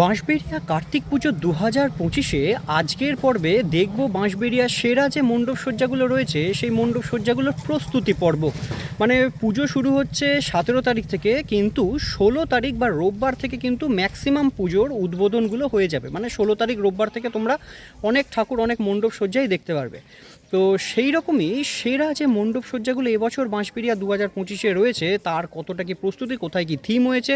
বাঁশবেড়িয়া কার্তিক পুজো দু হাজার পঁচিশে আজকের পর্বে দেখব বাঁশবেড়িয়ার সেরা যে মণ্ডপ সজ্জাগুলো রয়েছে, সেই মণ্ডপ সজ্জাগুলোর প্রস্তুতি পর্ব। মানে পুজো শুরু হচ্ছে সতেরো তারিখ থেকে, কিন্তু ষোলো তারিখ বা রোববার থেকে কিন্তু ম্যাক্সিমাম পুজোর উদ্বোধনগুলো হয়ে যাবে। মানে ষোলো তারিখ রোববার থেকে তোমরা অনেক ঠাকুর, অনেক মণ্ডপ সজ্জাই দেখতে পারবে। তো সেই রকমই সেরা যে মণ্ডপ সজ্জাগুলো এবছর বাঁশপিড়িয়া দু হাজার পঁচিশে রয়েছে, তার কতটা কি প্রস্তুতি, কোথায় কি থিম হয়েছে,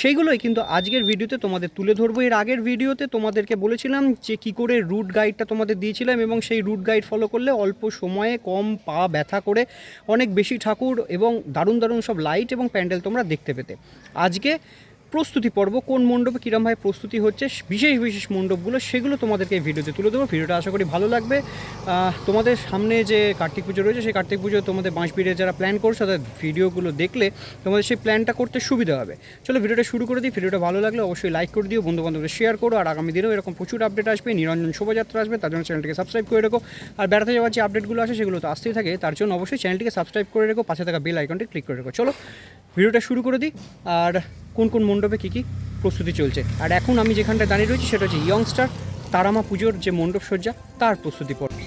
সেইগুলোই কিন্তু আজকের ভিডিওতে তোমাদের তুলে ধরবো। এর আগের ভিডিওতে তোমাদেরকে বলেছিলাম যে কি করে রুট গাইডটা তোমাদের দিয়েছিলাম এবং সেই রুট গাইড ফলো করলে অল্প সময়ে কম পা ব্যথা করে অনেক বেশি ঠাকুর এবং দারুণ দারুণ সব লাইট এবং প্যান্ডেল তোমরা দেখতে পেতে। আজকে প্রস্তুতি পর্ব, কোন মণ্ডপে কীরমভাবে প্রস্তুতি হচ্ছে, বিশেষ বিশেষ মণ্ডপগুলো, সেগুলো তোমাদেরকে এই ভিডিওতে তুলে দেবো। ভিডিওটা আশা করি ভালো লাগবে। তোমাদের সামনে যে কার্তিক পুজো রয়েছে, সেই কার্তিক পুজো তোমাদের বাঁশবিড়ে যারা প্ল্যান করছ, তাদের ভিডিওগুলো দেখলে তোমাদের সেই প্ল্যানটা করতে সুবিধা হবে। চলো ভিডিওটা শুরু করে দিই। ভিডিওটা ভালো লাগলে অবশ্যই লাইক করে দিও বন্ধু বান্ধবদের শেয়ার করো, আর আগামী দিনেও এরকম প্রচুর আপডেট আসবে। নিরঞ্জন শোভাযাত্রা আসবে, তার জন্য চ্যানেলটিকে সাবস্ক্রাইব করে রেখো। আর বেড়াতে যাওয়ার যে আপডেটগুলো আসে, সেগুলো তো আসতেই থাকে। তার জন্য অবশ্যই চ্যানেলটিকে সাবস্ক্রাইব করে রেখো, পাশে থাকা বেল আইকনটি ক্লিক করে রেখো। চলো, ভিডিওটা শুরু করে দিই। আর কোন কোন মণ্ডপে কী কী প্রস্তুতি চলছে? আর এখন আমি যেখানটা দাঁড়িয়ে রয়েছি সেটা হচ্ছে ইয়ংস্টার তারামা পুজোর যে মণ্ডপ সজ্জা তার প্রস্তুতি পর্ব।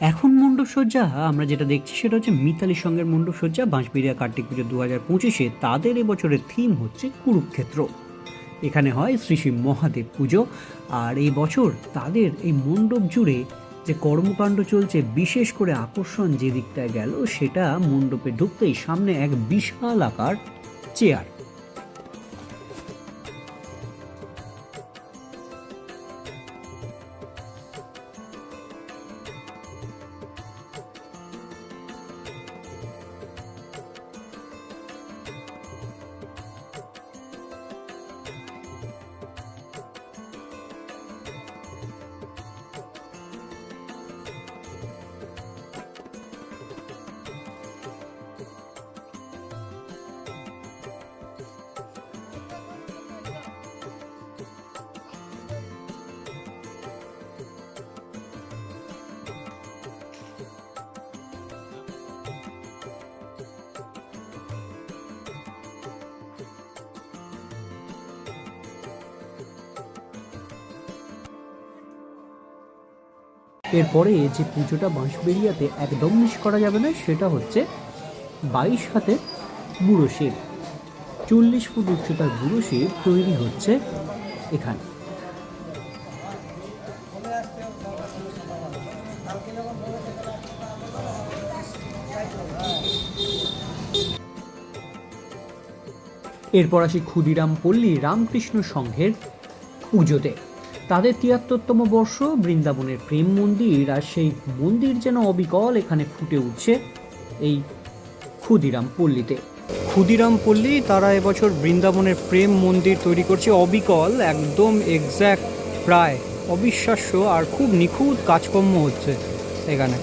এখন মণ্ডপ সজ্জা আমরা যেটা দেখছি সেটা হচ্ছে মিতালি সঙ্গের মণ্ডপ সজ্জা বাঁশবেড়িয়া কার্তিক পুজো দু হাজার পঁচিশে। তাদের এবছরের থিম হচ্ছে কুরুক্ষেত্র। এখানে হয় শ্রী শ্রী মহাদেব পুজো। আর এই বছর তাদের এই মণ্ডপ জুড়ে যে কর্মকাণ্ড চলছে, বিশেষ করে আকর্ষণ যে দিকটায় গেল, সেটা মণ্ডপে ঢুকতেই সামনে এক বিশাল আকার চেয়ার। এরপরে যে পুজোটা বাঁশবেড়িয়াতে একদম মিস করা যাবে না, সেটা হচ্ছে বাইশ হাতে বুড়ো শিব। চল্লিশ ফুট উচ্চতার বুড়ো শিব তৈরি হচ্ছে এখানে। এরপর আসি ক্ষুদিরাম পল্লী রামকৃষ্ণ সংঘের পুজোতে। তাদের তিয়াত্তরতম বর্ষ, বৃন্দাবনের প্রেম মন্দির, আর সেই মন্দির যেন অবিকল এখানে ফুটে উঠছে এই ক্ষুদিরাম পল্লীতে। ক্ষুদিরাম পল্লী, তারা এবছর বৃন্দাবনের প্রেম মন্দির তৈরি করছে অবিকল, একদম এক্স্যাক্ট প্রায় অবিশ্বাস্য আর খুব নিখুঁত কাজকর্ম হচ্ছে এখানে।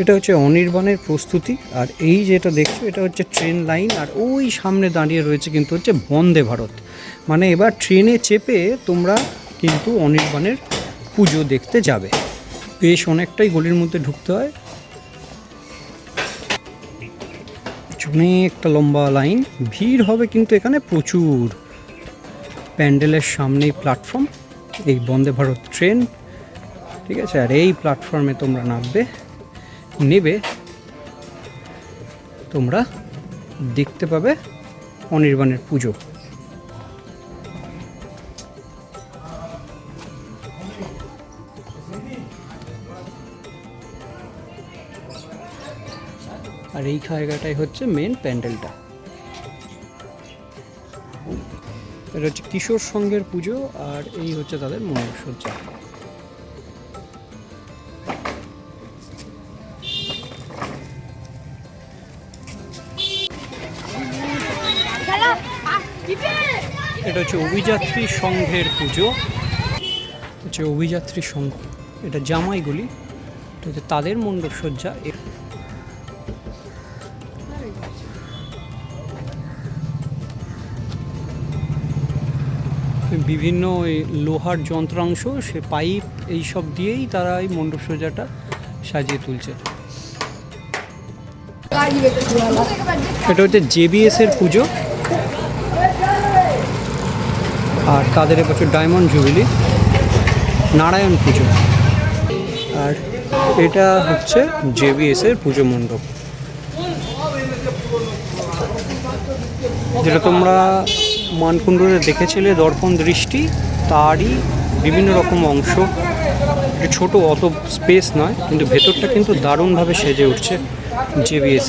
এটা হচ্ছে অনির্বাণের প্রস্তুতি, আর এই যেটা দেখছ এটা হচ্ছে ট্রেন লাইন, আর ওই সামনে দাঁড়িয়ে রয়েছে কিন্তু হচ্ছে বন্দে ভারত। মানে এবার ট্রেনে চেপে তোমরা কিন্তু অনির্বাণের পুজো দেখতে যাবে। বেশ অনেকটাই গলির মধ্যে ঢুকতে হয়। অনেকটা লম্বা লাইন, ভিড় হবে কিন্তু এখানে প্রচুর। প্যান্ডেলের সামনেই প্ল্যাটফর্ম, এই বন্দে ভারত ট্রেন, ঠিক আছে? আর এই প্ল্যাটফর্মে তোমরা নামবে। নেবে, তোমরা দেখতে পাবে অনির্বাণের পুজো। আর এই জায়গাটাই হচ্ছে মেন প্যান্ডেলটা। এটা হচ্ছে কিশোর সঙ্গের পুজো আর এই হচ্ছে তাদের মণ্ডপসজ্জা এটা হচ্ছে অভিযাত্রী সংঘের পুজো। হচ্ছে অভিযাত্রী সংঘ। এটা জামাইগুলি এটা হচ্ছে তাদের মণ্ডপসজ্জা এ- বিভিন্ন ওই লোহার যন্ত্রাংশ, সে পাইপ, এই সব দিয়েই তারা এই মণ্ডপসজ্জাটা সাজিয়ে তুলছে। এটা হচ্ছে জেবিএস এর পুজো। আর তাদের এবছর ডায়মন্ড জুবিলি, নারায়ণ পুজো। আর এটা হচ্ছে জেবিএস এর পুজো মণ্ডপ। যেটা তোমরা মানকুণ্ডুরে দেখেছিলে, দর্পণ দৃষ্টি, তারই বিভিন্ন রকম অংশ। ছোট অত স্পেস নয়, কিন্তু ভেতরটা কিন্তু দারুণভাবে সেজে উঠছে জেবিএস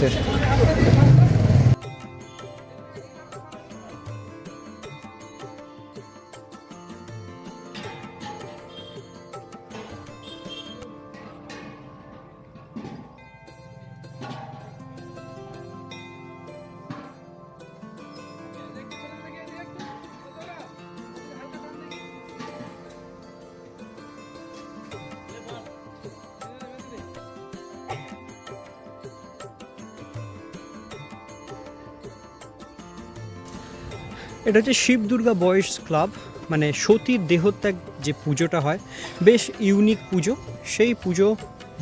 এটা হচ্ছে শিব দুর্গা বয়েজ ক্লাব মানে সতীর দেহত্যাগ যে পুজোটা হয়, বেশ ইউনিক পুজো। সেই পুজো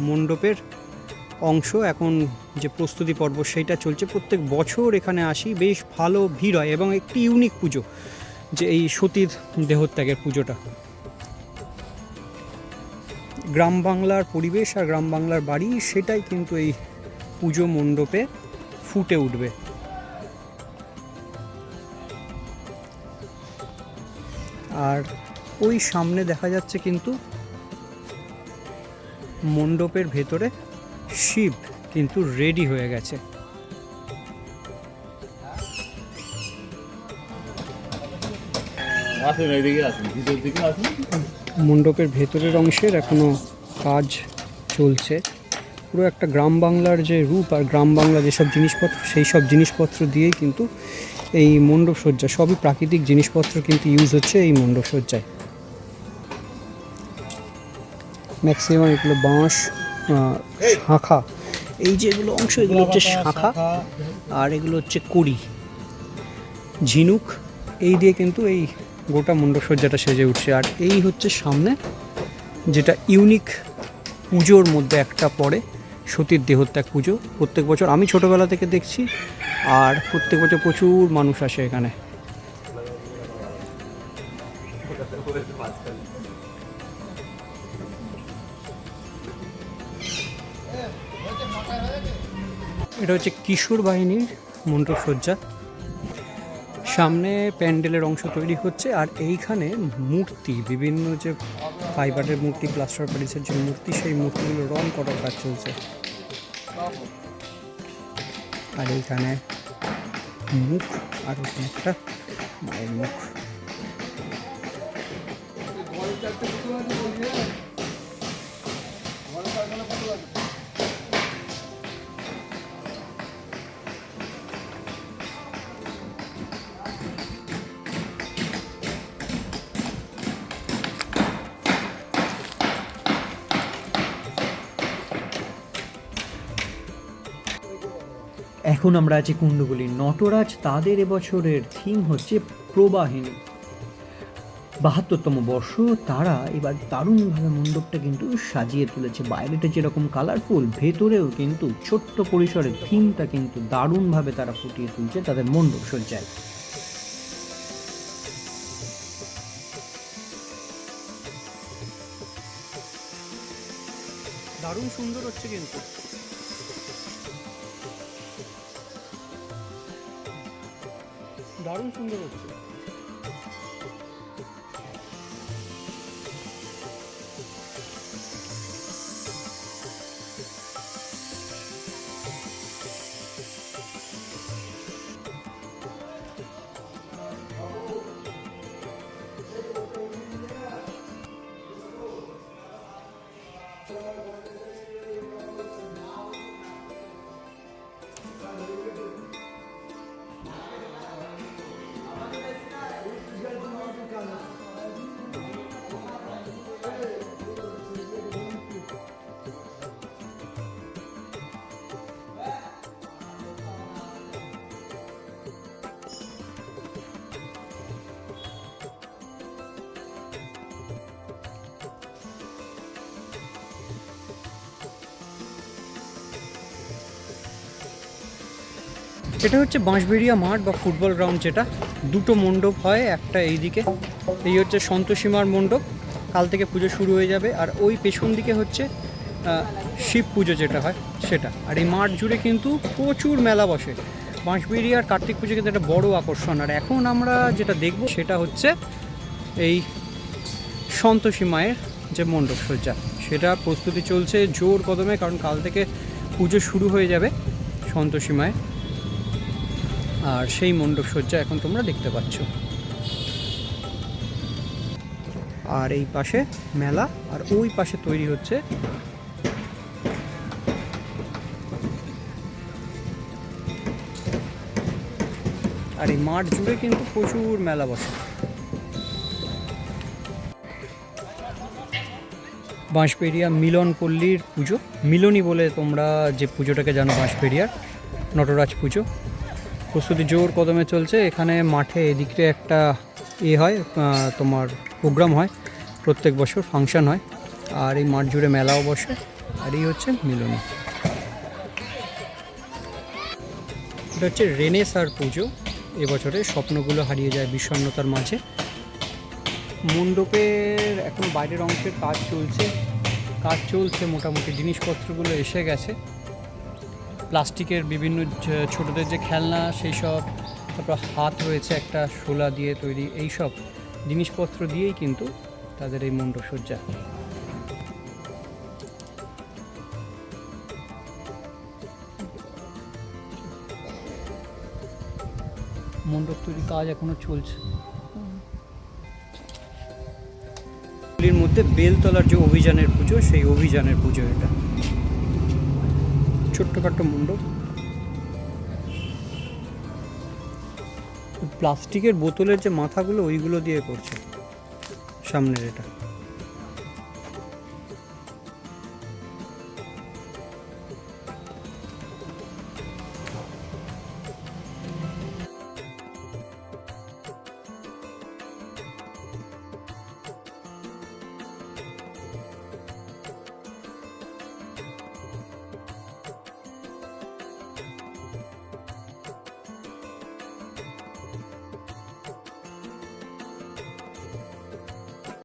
মণ্ডপের অংশ এখন যে প্রস্তুতি পর্ব সেইটা চলছে। প্রত্যেক বছর এখানে আসি, বেশ ভালো ভিড় হয় এবং একটি ইউনিক পুজো যে এই সতীর দেহত্যাগের পুজোটা। গ্রাম বাংলার পরিবেশ আর গ্রাম বাংলার বাড়ি, সেটাই কিন্তু এই পুজো মণ্ডপে ফুটে উঠবে। আর ওই সামনে দেখা যাচ্ছে কিন্তু মণ্ডপের ভেতরে শিব কিন্তু রেডি হয়ে গেছে। মণ্ডপের ভেতরের অংশের এখনও কাজ চলছে। পুরো একটা গ্রাম বাংলার যে রূপ আর গ্রাম বাংলা যেসব জিনিসপত্র সেই সব জিনিসপত্র দিয়েই কিন্তু এই মণ্ডপ সজ্জা সবই প্রাকৃতিক জিনিসপত্র কিন্তু ইউজ হচ্ছে এই মণ্ডপ সজ্জায় ম্যাক্সিমাম এগুলো বাঁশ শাঁখা, এই যেগুলো অংশ, এগুলো হচ্ছে শাঁখা, আর এগুলো হচ্ছে কড়ি। ঝিনুক, এই দিয়ে কিন্তু এই গোটা মণ্ডপসজ্জাটা সেজে উঠছে। আর এই হচ্ছে সামনে, যেটা ইউনিক পুজোর মধ্যে একটা পড়ে, সতীর দেহত্যাগ পুজো। প্রত্যেক বছর আমি ছোটোবেলা থেকে দেখছি আর প্রত্যেক বছর প্রচুর মানুষ আসে এখানে। এটা হচ্ছে কিশোর বাহিনীর মণ্ডপসজ্জা সামনে প্যান্ডেলের অংশ তৈরি হচ্ছে আর এইখানে মূর্তি, বিভিন্ন যে ফাইবারের মূর্তি প্লাস্টার প্যারিসের যে মূর্তি, সেই মূর্তিগুলো রং করার কাজ চলছে। আর এইখানে মুখ আর ওখানে একটা মায়ের মুখ। ঘরে এখন আমরা আছি কুণ্ডগুলি। নটরাজ তাদের এবছরের থিম হচ্ছে প্রবাহিনী। বাহাত্তরতম বর্ষ, তারা এবার দারুণভাবে মণ্ডপটা কিন্তু সাজিয়ে তুলেছে। বাইরেটা যেরকম কালারফুল ভেতরেও কিন্তু ছোট্ট পরিসরের থিমটা কিন্তু দারুণভাবে তারা ফুটিয়ে তুলছে তাদের মণ্ডপ সজ্জায়। দারুণ সুন্দর হচ্ছে কিন্তু। দারুণ সুন্দর হচ্ছে এটা হচ্ছে বাঁশবেড়িয়া মাঠ বা ফুটবল গ্রাউন্ড যেটা। দুটো মণ্ডপ হয়, একটা এই দিকে এই হচ্ছে সন্তোষীমার মণ্ডপ। কাল থেকে পুজো শুরু হয়ে যাবে। আর ওই পেছন দিকে হচ্ছে শিব পুজো যেটা হয়, সেটা। আর এই মাঠ জুড়ে কিন্তু প্রচুর মেলা বসে। বাঁশবেড়িয়ার কার্তিক পুজো কিন্তু একটা বড় আকর্ষণ। আর এখন আমরা যেটা দেখব, সেটা হচ্ছে এই সন্তোষী মায়ের যে মণ্ডপ সজ্জা। সেটা প্রস্তুতি চলছে জোর কদমে, কারণ কাল থেকে পুজো শুরু হয়ে যাবে সন্তোষী মায়ের। আর সেই মণ্ডপ সজ্জা এখন তোমরা দেখতে পাচ্ছ। আর এই পাশে মেলা, আর ওই পাশে তৈরি হচ্ছে আর এই মাঠ জুড়ে কিন্তু প্রচুর মেলা বসে। বাঁশবেড়িয়া মিলন পল্লীর পুজো। মিলনী বলে তোমরা যে পুজোটাকে জানো, বাঁশবেড়িয়ার, নটরাজ পুজো। প্রস্তুতি জোর কদমে চলছে। এখানে মাঠে এদিকে একটা এ হয় তোমার প্রোগ্রাম হয়, প্রত্যেক বছর ফাংশন হয়, আর এই মাঠ জুড়ে মেলাও বসে, আর এই হচ্ছে মিলনী। এটা হচ্ছে রেনেসার পুজো। এবছরে স্বপ্নগুলো হারিয়ে যায় বিষণ্ণতার মাঝে। মণ্ডপের এখন বাইরের অংশের কাজ চলছে। কাজ চলছে, মোটামুটি জিনিসপত্রগুলো এসে গেছে। প্লাস্টিকের বিভিন্ন ছোটদের যে খেলনা, সেই সব, তারপর হাত রয়েছে একটা শোলা দিয়ে তৈরি, এই সব জিনিসপত্র দিয়েই কিন্তু তাদের এই মণ্ডপসজ্জা মণ্ডপ তৈরি কাজ এখনও চলছে। মধ্যে বেলতলার যে অভিযানের পুজো, সেই অভিযানের পুজো এটা। ছোট্টখাট্ট মণ্ডপ প্লাস্টিকের বোতলের যে মাথাগুলো ওইগুলো দিয়ে করছে। সামনের এটা।